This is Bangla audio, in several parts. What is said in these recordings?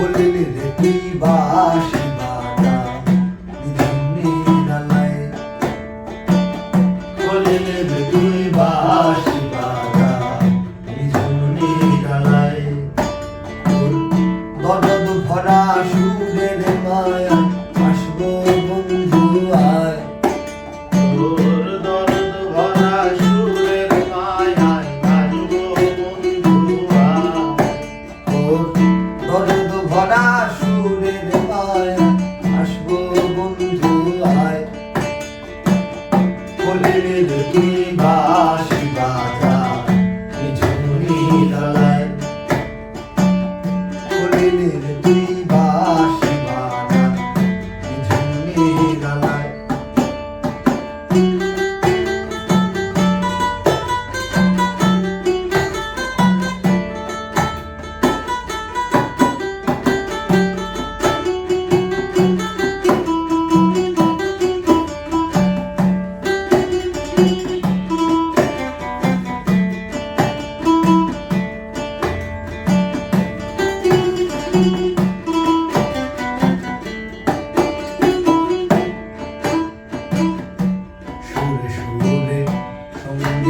বললে রে তুই বাসা? কোলের তুই বাঁশি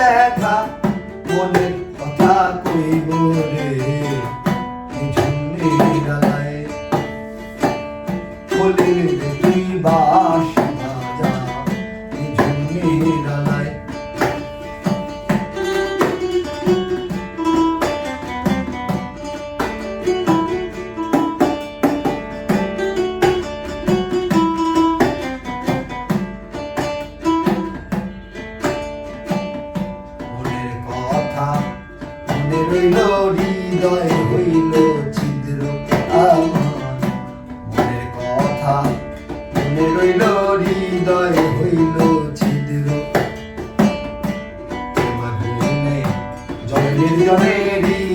দেখা মনের কথা কইব রে।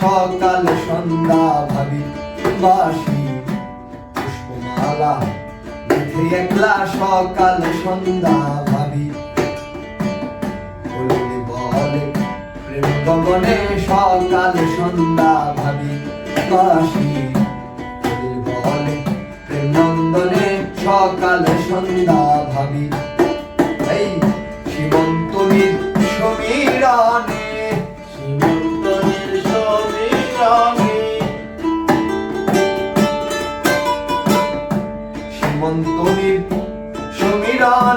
সকাল সন্ধ্যা ভাবি, বাসি, পুষ্পমালা গেথে একলা সকাল সন্ধ্যা ভাবি। বলে, প্রেম গগনে সকাল সন্ধ্যা ভাবি, বাসি। বলে, প্রেম নন্দনে সকাল সন্ধ্যা ভাবি।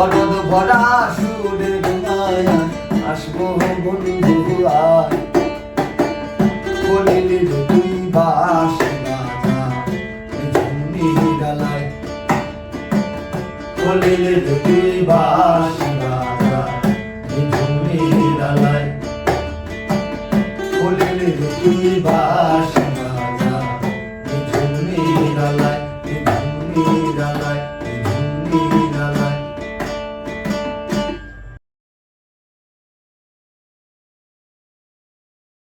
দরদ ভরা সুরের মায়ায় আসব বন্ধু আয় কলিলের তুই বাসি কলিলের তুই বাসি তুই বাসি